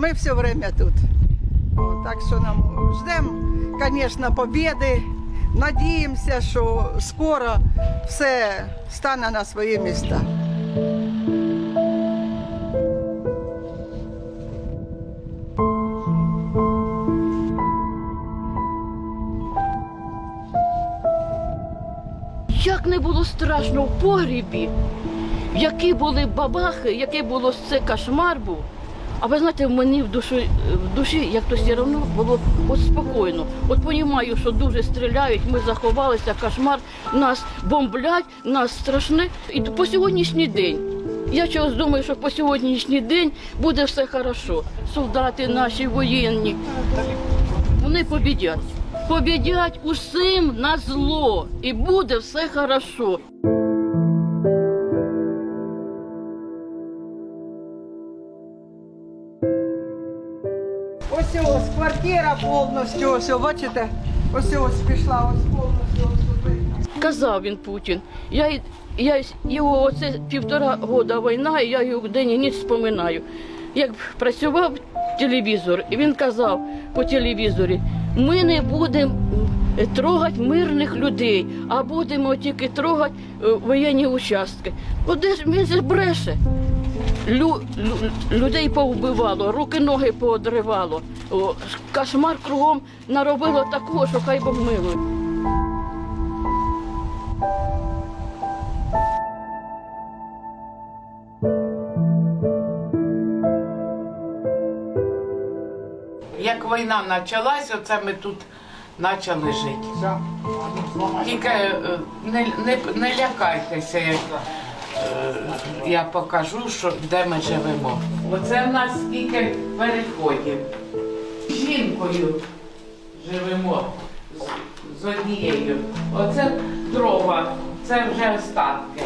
ми все время тут. О, так що нам ждемо, звісно, побіди. Надіємося, що скоро все стане на свої місця. Як не було страшно в погрібі, які були бабахи, який було це кошмар був. А ви знаєте, мені в душі, в душі як то все одно було от спокійно. От розумію, що дуже стріляють, ми заховалися, кошмар, нас бомблять, нас страшне. І по сьогоднішній день. Я чогось думаю, що по сьогоднішній день буде все хорошо. Солдати наші воєнні, вони побідять. Побідять усім на зло. І буде все хорошо. Ось ось квартира повністю, ось, бачите, ось ось пішла, ось повністю ось. Казав він Путін. Я, я його оце півтора года війна, і я його день і ніч споминаю. Як працював телевізор, і він казав по телевізорі, ми не будемо е, трогати мирних людей, а будемо тільки трогати е, воєнні участки. От де ж він бреше. Лю, лю- людей повбивало, руки ноги поодривало. О, кошмар кругом наробило такого, що хай Бог милує. Як війна почалась, оце ми тут почали жити. Тільки е, не, не, не лякайтеся, як я покажу, що, де ми живемо. Оце в нас скільки переходів. Жінкою живемо з, з однією. Оце дрова, це вже остатки.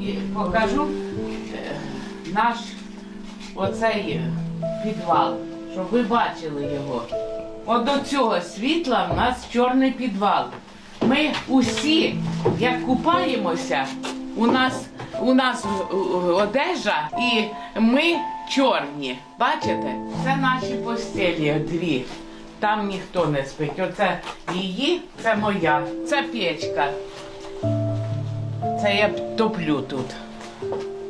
І покажу е, наш оцей підвал, щоб ви бачили його. От до цього світла в нас чорний підвал. Ми усі, як купаємося, у нас, у нас одежа і ми чорні. Бачите? Це наші постелі дві. Там ніхто не спить. Оце її, це моя, це печка. Це я топлю тут.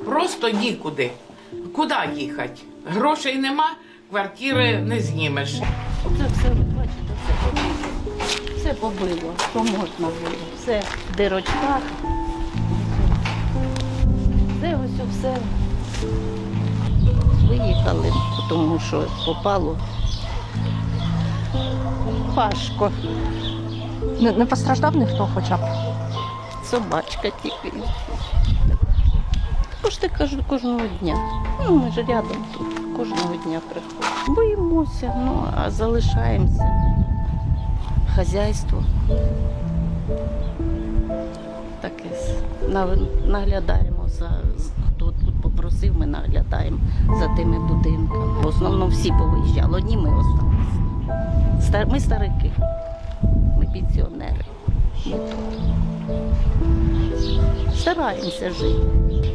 Просто нікуди. Куди їхати? Грошей нема, квартири не знімеш. Це все, бачите, все побило. Все побило, що можна було. Все в дирочках. Це все. Виїхали, тому що попало. Важко. Не, не постраждав ніхто хоча б. Собачка тільки. Також ти кажу кожного дня. Ну, ми ж рядом тут, кожного дня приходимо. Боїмося, ну, а залишаємося. Хазяйство. Таке наглядаємо за попросив, ми наглядаємо за тими будинками. В основному всі повиїжджали, одні ми осталися. Ми старики, ми пенсіонери. Ми тут. Стараємося жити.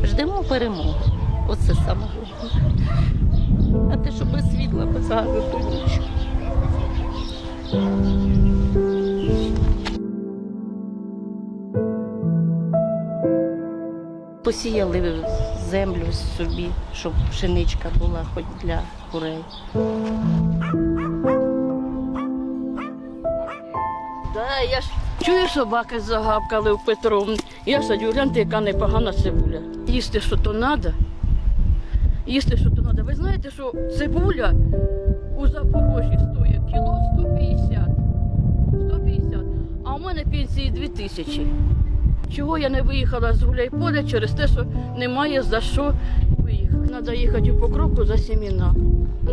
Ждемо перемоги. Оце саме. А те, що без світла, без газу, то нічого. Посіяли землю собі, щоб пшеничка була хоч для курей. Да, я ж чую, собаки загавкали в Петровні. Я садю, гляньте, яка непогана цибуля. Їсти що то треба. Їсти що то треба. Ви знаєте, що цибуля у Запорожжі стоїть кіло 150. 150. А у мене пенсії 2000. Чого я не виїхала з Гуляйполя через те, що немає за що виїхати. Треба їхати у Покровку за семена.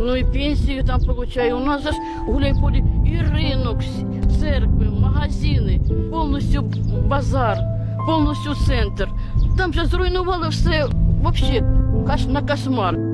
Ну і пенсію там получаю. У нас же ж Гуляйполі і ринок, церкви, магазини, повністю базар, повністю центр. Там же зруйнували все взагалі на кошмар.